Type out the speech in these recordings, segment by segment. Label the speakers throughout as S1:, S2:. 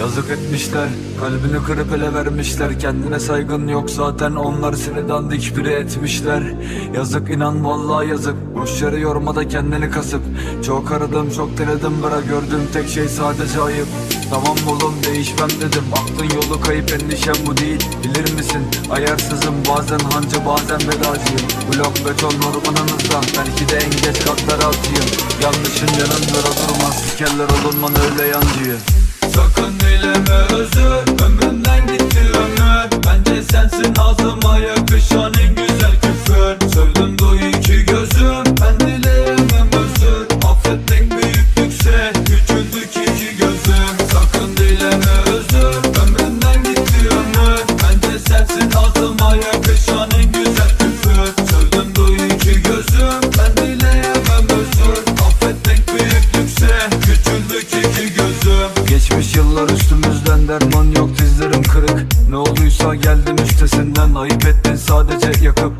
S1: Yazık etmişler Kalbini kırıp ele vermişler Kendine saygın yok zaten Onlar seni dandik biri etmişler. Yazık inan vallahi yazık Boş yere yorma da kendini kasıp. Çok aradım çok denedim bırak gördüğüm tek şey sadece ayıp. Tamam oğlum değişmem dedim Aklın yolu kayıp endişem bu değil. Bilir misin ayarsızım bazen hancı bazen vedacıyım. Blok beton ormanınızda Belki de en geç katlara atayım. Yanlışın yanında durmaz Sikerler olunman öyle yancıyı Sakın dileme özür gözüm Geçmiş yıllar üstümüzden derman yok dizlerim kırık. Ne olduysa geldim üstesinden Ayıp ettin sadece yakıp.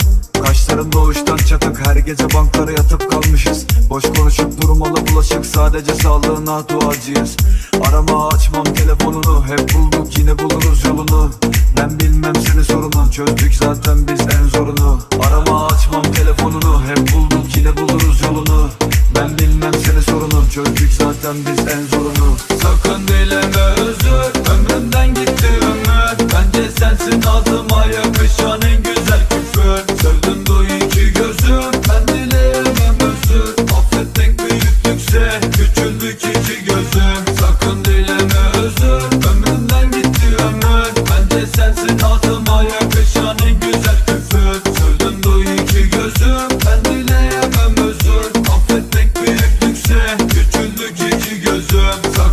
S1: Kaşlarım doğuştan çatık Her gece banklara yatıp kalmışız. Boş konuşup durmalı bulaşık Sadece sağlığına duacıyız. Arama açmam telefonunu Hep bulduk yine buluruz yolunu. Ben bilmem senin sorunu Çözdük zaten biz en zorunu. Arama açmam telefonunu Hep bulduk yine buluruz yolunu. Ben bilmem senin sorunu Çözdük zaten biz zorunu. Sakın dileme özür. Ömrümden gitti ömür. Bence sensin ağzıma yakışan en güzel küfür. Sevdim bu iki gözüm Ben dileyemem özür. Affetmek büyüklükse Küçüldük iki gözüm. Sakın dileme özür. Ömrümden gitti ömür. Bence sensin ağzıma yakışan en güzel deserve